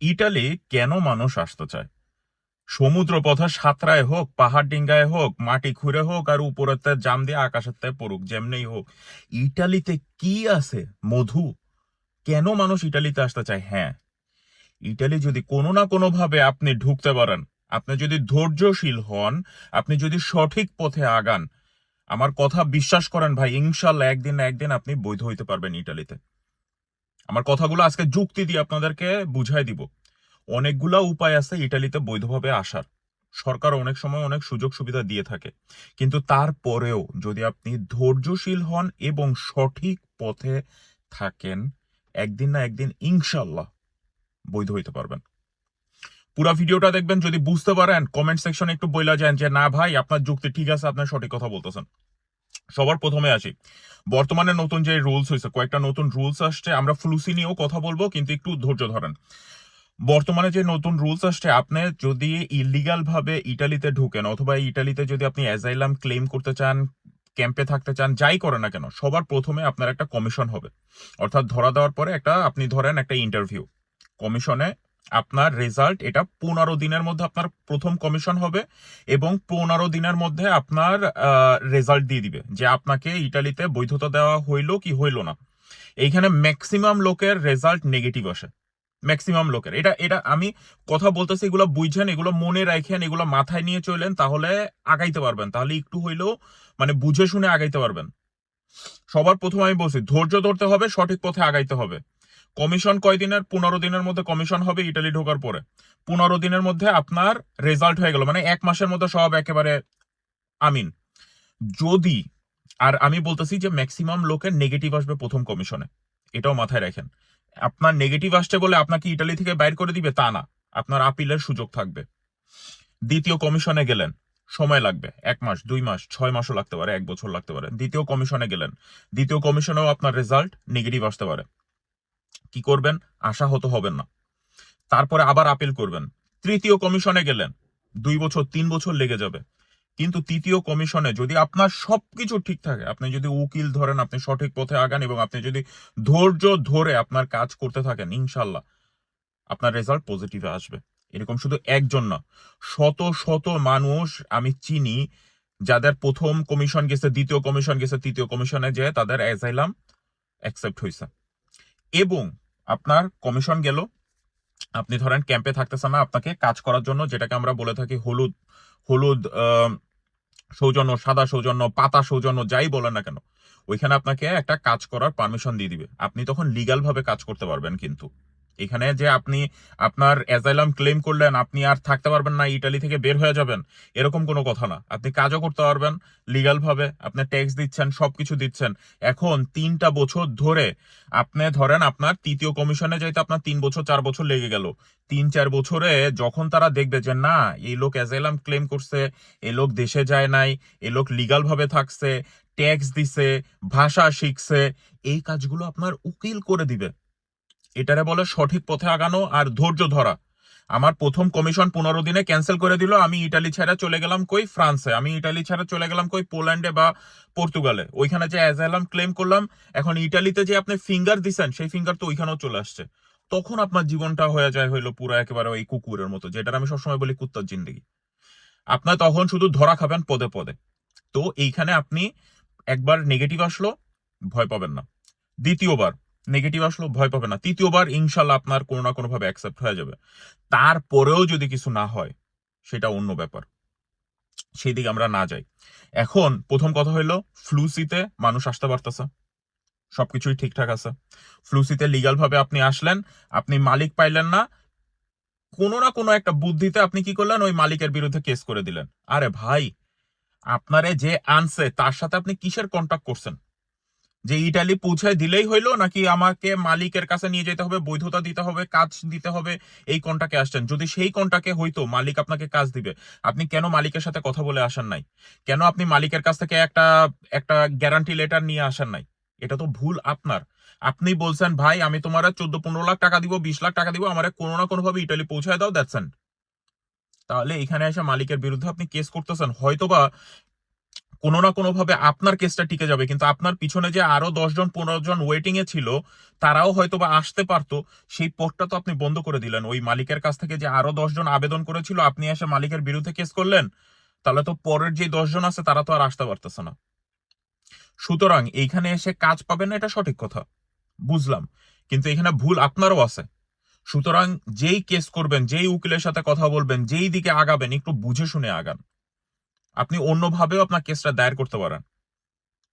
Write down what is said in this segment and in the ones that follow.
Italy কেন মানুষ আসতে চায়? সমুদ্র পথে সাঁতরায় হোক, পাহাড় ডিঙ্গায় হোক, মাটি খুঁড়ে হোক আর উপরেতে জাম দিয়ে আকাশের পড়ুক যেমনি হোক, ইটালিতে কি আছে, মধু? কেন মানুষ ইটালিতে আসতে চায়? হ্যাঁ ইটালি যদি কোনো না কোনো ভাবে আপনি ঢুকতে পারেন, আপনি যদি ধৈর্যশীল হন, আপনি যদি সঠিক পথে আগান, আমার কথা বিশ্বাস করেন ভাই, ইনশাল্লাহ একদিন না একদিন আপনি বৈধ হইতে পারবেন ইটালিতে। আমার কথাগুলো আজকে যুক্তি দিয়ে আপনাদেরকে বুঝাই দিব। অনেকগুলা উপায় আছে ইটালিতে বৈধভাবে আসার। সরকার অনেক সময় অনেক সুযোগ সুবিধা দিয়ে থাকে। কিন্তু তারপরেও যদি আপনি ধৈর্যশীল হন এবং সঠিক পথে থাকেন, একদিন না একদিন ইনশাল্লাহ বৈধ হইতে পারবেন। পুরো ভিডিওটা দেখবেন যদি বুঝতে পারেন, কমেন্ট সেকশনে একটু বইলা যান যে, না ভাই, আপনার যুক্তি ঠিক আছে আপনার সঠিক কথা বলতেছেন। সবার প্রথমে আসি। বর্তমানে নতুন যে রুলস হয়েছে কয়েকটা নতুন রুলস আসছে, আমরা ফ্লুসি নিয়েও কথা বলব, কিন্তু একটু ধৈর্য ধরেন। বর্তমানে যে নতুন রুলস আসছে, আপনি যদি ইলিগাল ভাবে ইটালিতে ঢুকেন, অথবা ইটালিতে যদি আপনি অ্যাজাইলাম ক্লেম করতে চান ক্যাম্পে থাকতে চান, যাই করেন না কেন, সবার প্রথমে আপনার একটা কমিশন হবে। অর্থাৎ ধরা দেওয়ার পরে একটা, আপনি ধরেন একটা ইন্টারভিউ কমিশনে আপনার রেজাল্ট এটা পনেরো দিনের মধ্যে আপনার প্রথম কমিশন হবে এবং পনেরো দিনের মধ্যে আপনার রেজাল্ট দিয়ে দিবে যে আপনাকে ইটালিতে বৈধতা দেওয়া হইল কি হইল না। এইখানে ম্যাক্সিমাম লোকের রেজাল্ট নেগেটিভ আসে। ম্যাক্সিমাম লোকের। এটা এটা আমি কথা বলতেছি, এগুলো বুঝছেন এগুলো মনে রাখেন, এগুলো মাথায় নিয়ে চলেন, তাহলে আগাইতে পারবেন। তাহলে একটু হইলেও মানে বুঝে শুনে আগাইতে পারবেন। সবার প্রথম আমি বলছি, ধৈর্য ধরতে হবে, সঠিক পথে আগাইতে হবে। কমিশন কয় দিনের পনেরো দিনের মধ্যে কমিশন হবে ইটালি ঢোকার পরে। পনেরো দিনের মধ্যে আপনার রেজাল্ট হয়ে গেল মানে এক মাসের মধ্যে সব একেবারে আমিন। যদি, আর আমি বলতেছি যে ম্যাক্সিমাম লোকের নেগেটিভ আসবে প্রথম কমিশনে, এটাও মাথায় রাখেন। আপনার নেগেটিভ আসছে বলে আপনাকে ইটালি থেকে বাইর করে দিবে, তা না। আপনার আপিলের সুযোগ থাকবে। দ্বিতীয় কমিশনে গেলেন, সময় লাগবে, এক মাস, দুই মাস, ছয় মাসও লাগতে পারে, এক বছর লাগতে পারে। দ্বিতীয় কমিশনে গেলেন, দ্বিতীয় কমিশনেও আপনার রেজাল্ট নেগেটিভ আসতে পারে। কি করবেন? আশা হতো হবেন না। তারপরে আবার আপিল করবেন। তৃতীয় কমিশনে গেলেন। দুই বছর, তিন বছর লেগে যাবে। কিন্তু তৃতীয় কমিশনে যদি আপনার সবকিছু ঠিক থাকে, আপনি যদি উকিল ধরেন, আপনি সঠিক পথে আগান এবং আপনি যদি ধৈর্য ধরে আপনার কাজ করতে থাকেন ইনশাল্লাহ আপনার রেজাল্ট পজিটিভে আসবে। এরকম শুধু একজন না, শত শত মানুষ আমি চিনি যাদের প্রথম কমিশন গেছে, দ্বিতীয় কমিশন গেছে, তৃতীয় কমিশনে যে তাদের অ্যাজাইলাম অ্যাকসেপ্ট হয়েছে এবং আপনার কমিশন গেল। আপনি ধরেন ক্যাম্পে থাকতেছেন না, আপনাকে কাজ করার জন্য যেটাকে আমরা বলে থাকি হলুদ হলুদ সৌজন্য, সাদা সৌজন্য, পাতা সৌজন্য, যাই বলেন না কেন, ওইখানে আপনাকে একটা কাজ করার পারমিশন দিয়ে দিবে। আপনি তখন লিগাল ভাবে কাজ করতে পারবেন কিন্তু। এখানে যে আপনি আপনার অ্যাজাইলাম ক্লেম করলেন, আপনি আর থাকতে পারবেন না ইটালি থেকে বের হয়ে যাবেন, এরকম কোনো কথা না। আপনি কাজও করতে পারবেন লিগালভাবে আপনি ট্যাক্স দিচ্ছেন সব কিছু দিচ্ছেন। এখন তিনটা বছর ধরে আপনি ধরেন আপনার তৃতীয় কমিশনে যাইতে আপনার তিন বছর, চার বছর লেগে গেল, তিন, চার বছরে যখন তারা দেখবে যে না, এই লোক অ্যাজাইলাম ক্লেম করছে এই লোক দেশে যায় নাই এই লোক লিগালভাবে থাকছে ট্যাক্স দিছে, ভাষা শিখছে, এই কাজগুলো আপনার উকিল করে দিবে। এটারে বলে সঠিক পথে আগানো আর ধৈর্য ধরা। আমার প্রথম কমিশন পনেরো দিনে ক্যান্সেল করে দিল, আমি ইটালি ছাড়া চলে গেলাম কই ফ্রান্সে। আমি ইটালি ছাড়া চলে গেলাম কই পোল্যান্ডে বা পর্তুগালে। ওইখানে যে অ্যাজাইলাম ক্লেম করলাম, এখন ইটালিতে যে আপনি ফিঙ্গার দিছেন, সেই ফিঙ্গার তো ওইখানেও চলে আসছে। তখন আপনার জীবনটা হয়ে যায় হইল পুরো একেবারে ওই কুকুরের মতো যেটা আমি সবসময় বলি কুত্তার জিন্দগি। আপনার তখন শুধু ধরা খাবেন পদে পদে। তো এইখানে আপনি একবার নেগেটিভ আসলো, ভয় পাবেন না। দ্বিতীয়বার নেগেটিভ আসলো ভয় পাবে না। তৃতীয়বার ইনশাল্লাহ আপনার কোনো না কোনোভাবে অ্যাকসেপ্ট হয়ে যাবে। তারপরেও যদি কিছু না হয়, সেটা অন্য ব্যাপার। সেই দিকে আমরা না যাই। এখন প্রথম কথা হইল ফ্লুসিতে মানুষ আসতে পারতেছে। সবকিছুই ঠিকঠাক আছে। ফ্লুসিতে লিগাল ভাবে আপনি আসলেন, আপনি মালিক পাইলেন না। কোনো না কোনো একটা বুদ্ধিতে আপনি কি করলেন? ওই মালিকের বিরুদ্ধে কেস করে দিলেন। আরে ভাই, আপনারে যে আনছে, তার সাথে আপনি কিসের কন্ট্যাক্ট করছেন? যে ইটালি পৌঁছায় দিলেই হইল, নাকি আমাকে মালিকের কাছে নিয়ে যেতে হবে, বৈধতা দিতে হবে, কাজ দিতে হবে, এই কন্টাকে আসছেন। যদি সেই কন্টাকে হইতো, মালিক আপনাকে কাজ দিবে। আপনি কেন মালিকের সাথে কথা বলে আসেন নাই? কেন আপনি মালিকের কাছ থেকে একটা একটা গ্যারান্টি লেটার নিয়ে আসেন নাই? এটা তো ভুল আপনার। আপনি বলছেন, ভাই, আমি তোমার চোদ্দ, পনেরো লাখ টাকা দিব, বিশ লাখ টাকা দিব, আমার কোনো না কোনো ভাবে ইটালি পৌঁছায় দাও দ্যাটস তাহলে এখানে এসে মালিকের বিরুদ্ধে আপনি কেস করতেছেন। হয়তোবা কোনো না কোনো ভাবে আপনার কেসটা টিকে যাবে। কিন্তু আপনার পিছনে যে আরও দশজন পনেরো জন ওয়েটিং এ ছিল, তারাও হয়তো বা আসতে পারতো। সেই পথটা তো আপনি বন্ধ করে দিলেন। ওই মালিকের কাছ থেকে যে আরও দশজন আবেদন করেছিল, আপনি এসে মালিকের বিরুদ্ধে কেস করলেন? তাহলে তো পরের যে দশজন আছে, তারা তো আর আসতে পারতেছে না। সুতরাং এইখানে এসে কাজ পাবেন না, এটা সঠিক কথা। বুঝলাম। কিন্তু এখানে ভুল আপনারও আছে। সুতরাং যেই কেস করবেন, যেই উকিলের সাথে কথা বলবেন, যেই দিকে আগাবেন, একটু বুঝে শুনে আগান। আপনি অন্যভাবেও আপনার কেসটা দায়ের করতে পারেন।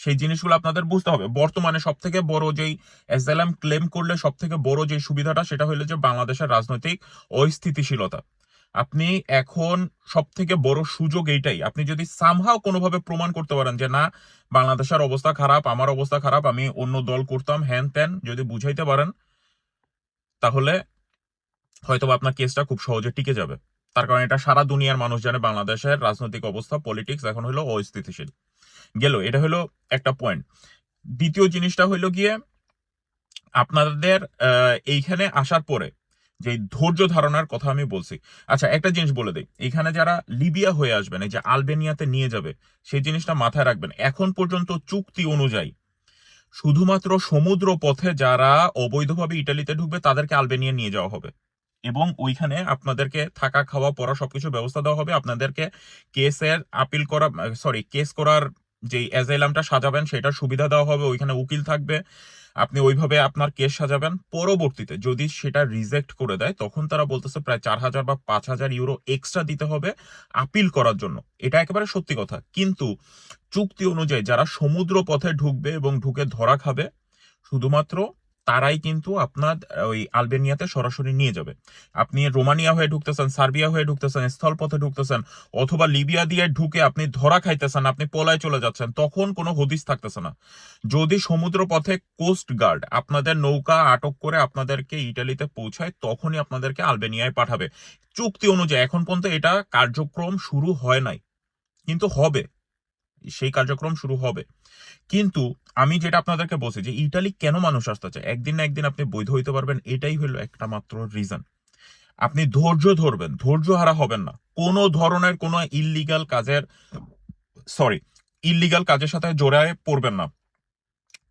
সেই জিনিসগুলো আপনাদের বুঝতে হবে। বর্তমানে সব থেকে বড় যেই এসএলএম ক্লেম করলে সব থেকে বড় যে সুবিধাটা, সেটা হলো যে বাংলাদেশের রাজনৈতিক অস্থিতিশীলতা। আপনি এখন সব থেকে বড় সুযোগ এইটাই। আপনি যদি সামহাও কোনোভাবে প্রমাণ করতে পারেন যে, না, বাংলাদেশের অবস্থা খারাপ, আমার অবস্থা খারাপ, আমি অন্য দল করতাম, হ্যান ত্যান, যদি বুঝাইতে পারেন, তাহলে হয়তো আপনার কেসটা খুব সহজে টিকে যাবে। তার কারণ এটা সারা দুনিয়ার মানুষ জানে, বাংলাদেশের রাজনৈতিক অবস্থা পলিটিক্স এখন হলো অস্থিতিশীল। গেল, এটা হলো একটা পয়েন্ট দ্বিতীয় জিনিসটা হইল গিয়ে, আপনাদের এইখানে আসার পরে যে ধৈর্য ধারণার কথা আমি বলছি আচ্ছা একটা জিনিস বলে দিই। এখানে যারা লিবিয়া হয়ে আসবেন, এই যে আলবেনিয়াতে নিয়ে যাবে, সেই জিনিসটা মাথায় রাখবেন। এখন পর্যন্ত চুক্তি অনুযায়ী শুধুমাত্র সমুদ্র পথে যারা অবৈধভাবে ইটালিতে ঢুকবে, তাদেরকে আলবেনিয়া নিয়ে যাওয়া হবে। এবং ওইখানে আপনাদেরকে থাকা, খাওয়া, পড়া সবকিছু ব্যবস্থা দেওয়া হবে। আপনাদেরকে কেসের আপিল করা সরি কেস করার যে অ্যাজাইলামটা সাজাবেন, সেটার সুবিধা দেওয়া হবে। ওইখানে উকিল থাকবে। আপনি ওইভাবে আপনার কেস সাজাবেন। পরবর্তীতে যদি সেটা রিজেক্ট করে দেয়, তখন তারা বলতেছে প্রায় চার হাজার বা পাঁচ হাজার ইউরো এক্সট্রা দিতে হবে আপিল করার জন্য। এটা একেবারে সত্যি কথা। কিন্তু চুক্তি অনুযায়ী যারা সমুদ্র পথে ঢুকবে এবং ঢুকে ধরা খাবে, শুধুমাত্র তারাই কিন্তু আপনার ওই আলবেনিয়াতে সরাসরি নিয়ে যাবে। আপনি রোমানিয়া হয়ে ঢুকতেছেন, সার্বিয়া হয়ে ঢুকতেছেন, স্থলপথে ঢুকতেছেন, অথবা লিবিয়া দিয়ে ঢুকে আপনি ধরা খাইতেছেন, আপনি পলায় চলে যাচ্ছেন, তখন কোনো হদিস থাকতেছে না। যদি সমুদ্র পথে কোস্ট গার্ড আপনাদের নৌকা আটক করে আপনাদেরকে ইটালিতে পৌঁছায়, তখনই আপনাদেরকে আলবেনিয়ায় পাঠাবে। চুক্তি অনুযায়ী এখন পর্যন্ত এটা কার্যক্রম শুরু হয় নাই। কিন্তু হবে। সেই কার্যক্রম শুরু হবে। কিন্তু আমি যেটা আপনাদেরকে বলছি যে ইটালি কেন মানুষ আসতে চায়? একদিন না একদিন আপনি বৈধ হইতে পারবেন, এটাই হলো একটা মাত্র রিজন আপনি ধৈর্য ধরবেন, ধৈর্য হারা হবেন না। কোনো ধরনের কোনো ইললিগাল কাজের সরি ইললিগাল কাজের সাথে জোড়ায় পড়বেন না।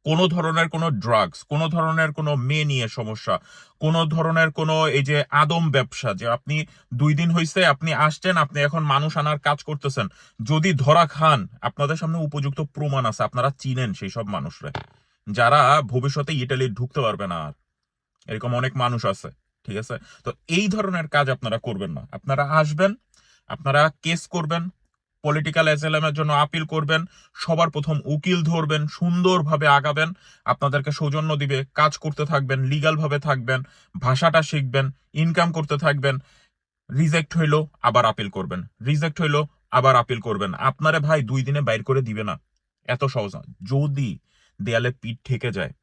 কোনো ধরনের কোনো ড্রাগস কোনো ধরনের কোনো মেয়ে নিয়ে সমস্যা, কোনো ধরনের কোনো এই যে আদম ব্যবসা, যে আপনি দুই দিন হয়েছে আপনি আসছেন, আপনি এখন মানুষ আনার কাজ করতেছেন, যদি ধরা খান, আপনাদের সামনে উপযুক্ত প্রমাণ আছে, আপনারা চিনেন সেই সব মানুষরা। যারা ভবিষ্যতে ইটালি ঢুকতে পারবে না আর। এরকম অনেক মানুষ আছে, ঠিক আছে? তো এই ধরনের কাজ আপনারা করবেন না। আপনারা আসবেন, আপনারা কেস করবেন পলিটিক্যাল অ্যাসেলামের জন্য আপিল করবেন, সবার প্রথম উকিল ধরবেন, সুন্দরভাবে আগাবেন, আপনাদেরকে সৌজন্য দিবে, কাজ করতে থাকবেন লিগাল ভাবে থাকবেন, ভাষাটা শিখবেন ইনকাম করতে থাকবেন রিজেক্ট হইল, আবার আপিল করবেন রিজেক্ট হইল, আবার আপিল করবেন। আপনারে ভাই দুই দিনে বাইর করে দিবে না, এত সহজ যদি দেয়ালে পিঠ ঠেকে যায়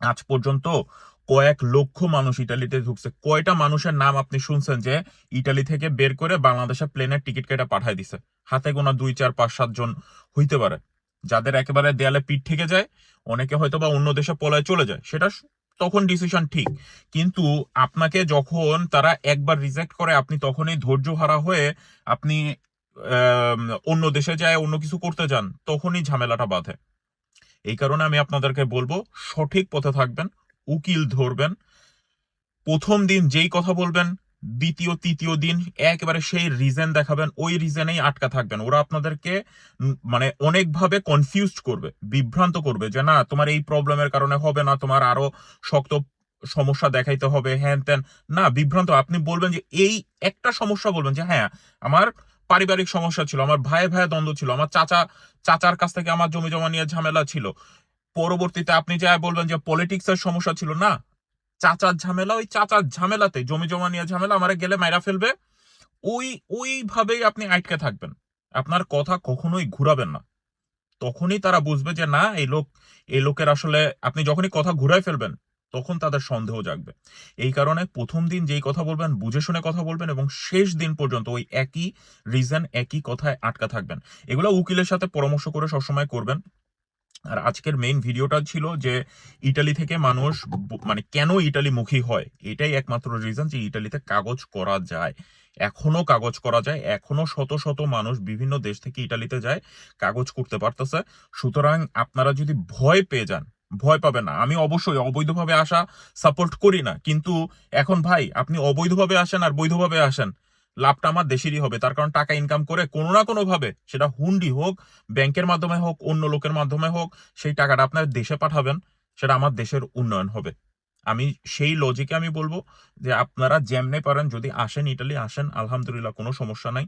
আজ পর্যন্ত কয়েক লক্ষ মানুষ ইটালিতে ঢুকছে। কয়টা মানুষের নাম আপনি শুনছেন যে ইটালি থেকে বের করে বাংলাদেশে প্লেনের টিকিট কেটে পাঠায় দিছে? হাতে গোনা দুই, চার, পাঁচ, সাত জন হইতে পারে। যাদের একেবারে দেয়ালে পিঠ থেকে যায়, অনেকে হয়তো বা অন্য দেশে পলায় চলে যায়। সেটা তখন ডিসিশন ঠিক। কিন্তু আপনাকে যখন তারা একবার রিজেক্ট করে, আপনি তখনই ধৈর্য হারা হয়ে আপনি অন্য দেশে যায়, অন্য কিছু করতে যান, তখনই ঝামেলাটা বাঁধে। এই কারণে আমি আপনাদেরকে বলব, সঠিক পথে থাকবেন, উকিল ধরবেন। প্রথম দিন যেই কথা বলবেন, দ্বিতীয়, তৃতীয় দিন একেবারে সেই রিজেন দেখাবেন, ওই রিজনেই আটকা থাকবেন। ওরা আপনাদেরকে মানে অনেকভাবে কনফিউজড করবে, বিভ্রান্ত করবে যে, না, তোমার এই প্রবলেমের কারণে হবে না, তোমার আরও শক্ত সমস্যা দেখাইতে হবে, হ্যান ত্যান। না, বিভ্রান্ত। আপনি বলবেন যে, এই একটা সমস্যা বলবেন যে হ্যাঁ আমার পারিবারিক সমস্যা ছিল, আমার ভাই ভাই দ্বন্দ্ব ছিল, আমার চাচা, চাচার কাছ থেকে আমার জমি জমা নিয়ে ঝামেলা ছিল। পরবর্তীতে আপনি যা বলবেন যে পলিটিক্স এর সমস্যা ছিল, না। চাচার ঝামেলা, ওই চাচার ঝামেলাতে জমি জমা নিয়ে ঝামেলা আমার গেলে মাইরা ফেলবে। ওই, ওইভাবেই আপনি আটকে থাকবেন। আপনার কথা কখনোই ঘুরাবেন না। তখনই তারা বুঝবে যে, না, এই লোক, এই লোকের আসলে আপনি যখনই কথা ঘুরাই ফেলবেন তখন তাদের সন্দেহ জাগবে। এই কারণে প্রথম দিন যেই কথা বলবেন, বুঝে শুনে কথা বলবেন এবং শেষ দিন পর্যন্ত ওই একই রিজন একই কথায় আটকা থাকবেন। এগুলো উকিলের সাথে পরামর্শ করে সবসময় করবেন। আর আজকের মেইন ভিডিওটা ছিল যে ইটালি থেকে মানুষ মানে কেন ইটালি মুখী হয়? এটাই একমাত্র রিজন যে ইটালিতে কাগজ করা যায়। এখনও কাগজ করা যায়। এখনও শত শত মানুষ বিভিন্ন দেশ থেকে ইটালিতে যায়, কাগজ করতে পারতেছে। সুতরাং আপনারা যদি ভয় পেয়ে যান ভয় পাবে না। আমি অবশ্যই অবৈধভাবে আসা সাপোর্ট করি না। কিন্তু এখন ভাই, আপনি অবৈধভাবে আসেন আর বৈধভাবে আসেন, লাভটা আমার দেশেরই হবে। তার কারণ টাকা ইনকাম করে কোনো না কোনো ভাবে সেটা হুন্ডি হোক ব্যাংকের মাধ্যমে হোক, অন্য লোকের মাধ্যমে হোক, সেই টাকাটা আপনার দেশে পাঠাবেন, সেটা আমার দেশের উন্নয়ন হবে। আমি সেই লজিকে আমি বলব যে আপনারা যেমনে পারেন, যদি আসেন ইটালি আসেন, আলহামদুলিল্লাহ, কোনো সমস্যা নাই।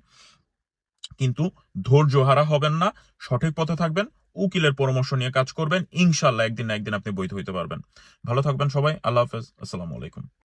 কিন্তু ধৈর্য হারা হবেন না, সঠিক পথে থাকবেন, উকিলের পরামর্শ নিয়ে কাজ করবেন ইনশাল্লাহ একদিন না একদিন আপনি বৈধ হইতে পারবেন। ভালো থাকবেন সবাই, আল্লাহ হাফেজ, আসসালামু আলাইকুম।